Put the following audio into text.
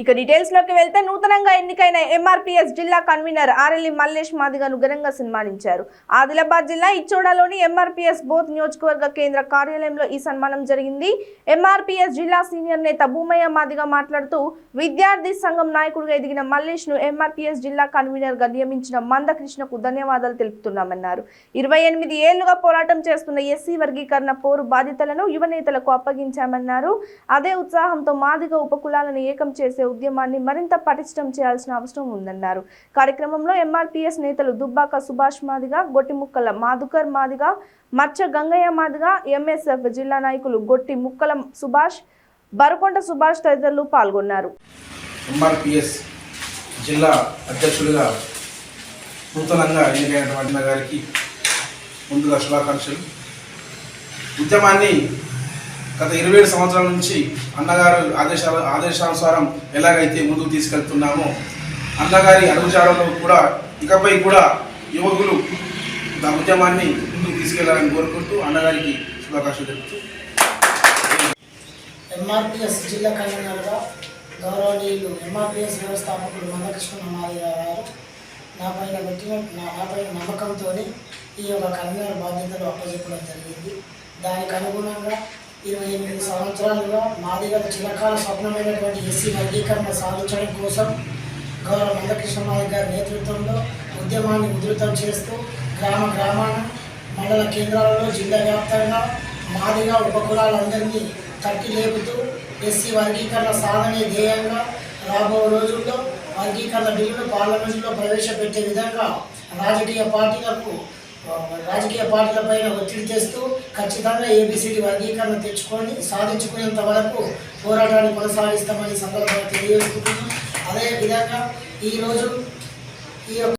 ఇక డీటెయిల్స్లోకి వెళ్తే నూతనంగా ఎన్నికైన ఎంఆర్పీఎస్ జిల్లా కన్వీనర్ ఆర్ఎల్ఈ మల్లేష్ మాదిగను ఘనంగా సన్మానించారు. ఆదిలాబాద్ జిల్లా ఇచ్చోడలోని ఎంఆర్పీఎస్ బోత్ నియోజకవర్గ కేంద్ర కార్యాలయంలో ఈ సన్మానం జరిగింది. ఎంఆర్పీఎస్ జిల్లా సీనియర్ నేత భూమయ్య మాదిగ మాట్లాడుతూ విద్యార్థి సంఘం నాయకుడిగా ఎదిగిన మల్లేష్ను ఎంఆర్పీఎస్ జిల్లా కన్వీనర్గా నియమించిన మందకృష్ణకు ధన్యవాదాలు తెలుపుతున్నామన్నారు. ఇరవై ఎనిమిది ఏళ్ళుగా పోరాటం చేస్తున్న ఎస్సీ వర్గీకరణ పోరు బాధ్యతలను యువ నేతలకు అప్పగించామన్నారు. అదే ఉత్సాహంతో మాదిగ ఉపకులాలను ఏకం చేసే ఉద్యమాన్ని మరింత పటిష్టం చేయాల్సిన అవసరం ఉందన్నారు. కార్యక్రమంలో ఎంఆర్పీఎస్ నేతలు దుబ్బాక సుభాష్ మాదిగ గొట్టిముక్కల మాధుకర్ మాదిగ మచ్చ గంగయ్య మాదిగ ఎంఎస్ఎఫ్ జిల్లా నాయకులు గొట్టి ముక్కల సుభాష్ బరకొండ సుభాష్ తదితరులు పాల్గొన్నారు. ఎంఆర్పిఎస్ జిల్లా అధ్యక్షుడిగా నూతనంగా ఎన్నికైనటువంటి గారికి ముందుగా శుభాకాంక్షలు. ఉద్యమాన్ని గత ఇరవై ఏడు సంవత్సరాల నుంచి అన్నగారు ఆదేశాల ఆదేశానుసారం ఎలాగైతే ముందుకు తీసుకెళ్తున్నామో అన్నగారి అడుగుజాడలో కూడా ఇకపై కూడా యువకులు ఉద్యమాన్ని ముందుకు తీసుకెళ్ళాలని కోరుకుంటూ అన్నగారికి శుభాకాంక్షలు తెలుపుతూ. ఎంఆర్పిఎస్ జిల్లా కన్వీనర్గా గౌరవనీయులు ఎంఆర్పిఎస్ వ్యవస్థాపకులు మందకృష్ణ మాది గారు నా పైన పెట్టిన నా నాపైన నమ్మకంతో ఈ యొక్క కన్వీనర్ బాధ్యతలు అప్పచెప్పడం జరిగింది. దానికి అనుగుణంగా ఇరవై ఎనిమిది సంవత్సరాలుగా మాదిగల చిరకాల స్వప్నమైనటువంటి ఎస్సీ వర్గీకరణ సాధించడం కోసం గౌరవ మందకృష్ణ గారి నేతృత్వంలో ఉద్యమాన్ని ఉధృతం చేస్తూ గ్రామ గ్రామాన మండల కేంద్రాలలో జిల్లా వ్యాప్తంగా మాదిగా ఉపకులాలందరినీ తట్టి లేపుతూ ఎస్సీ వర్గీకరణ సాధనే ధ్యేయంగా రాబో రోజుల్లో వర్గీకరణ బిల్లును పార్లమెంటులో ప్రవేశపెట్టే విధంగా రాజకీయ పార్టీలకు రాజకీయ పార్టీలపైన ఒత్తిడి చేస్తూ ఖచ్చితంగా ఏబిసిడి వర్గీకరణ తెచ్చుకొని సాధించుకునేంత వరకు పోరాటాన్ని కొనసాగిస్తామని సందర్భంగా తెలియజేసుకుంటున్నాం అదేవిధంగా ఈరోజు ఈ యొక్క